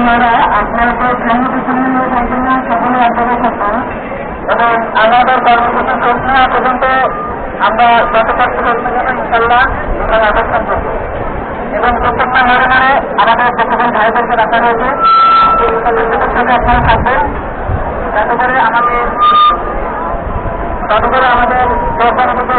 আপনারা আপনাদের কর্মসূচি নিয়ে জন্য সকলে আগ্রহ থাকুন এবং আমাদের কর্মসূচি চলছে না পর্যন্ত আমরা যত কষ্ট করতে ইনশাল্লাহ এখানে অবস্থান করব এবং প্রত্যেকটা ঘরে ঘরে আমাদের প্রত্যেকের ভাইদেরকে রাখা হয়েছে সেই সদস্যদের সাথে আপনারা থাকবেন। যাতে করে আমাদের যাতে করে আমাদের দশ জনের মধ্যে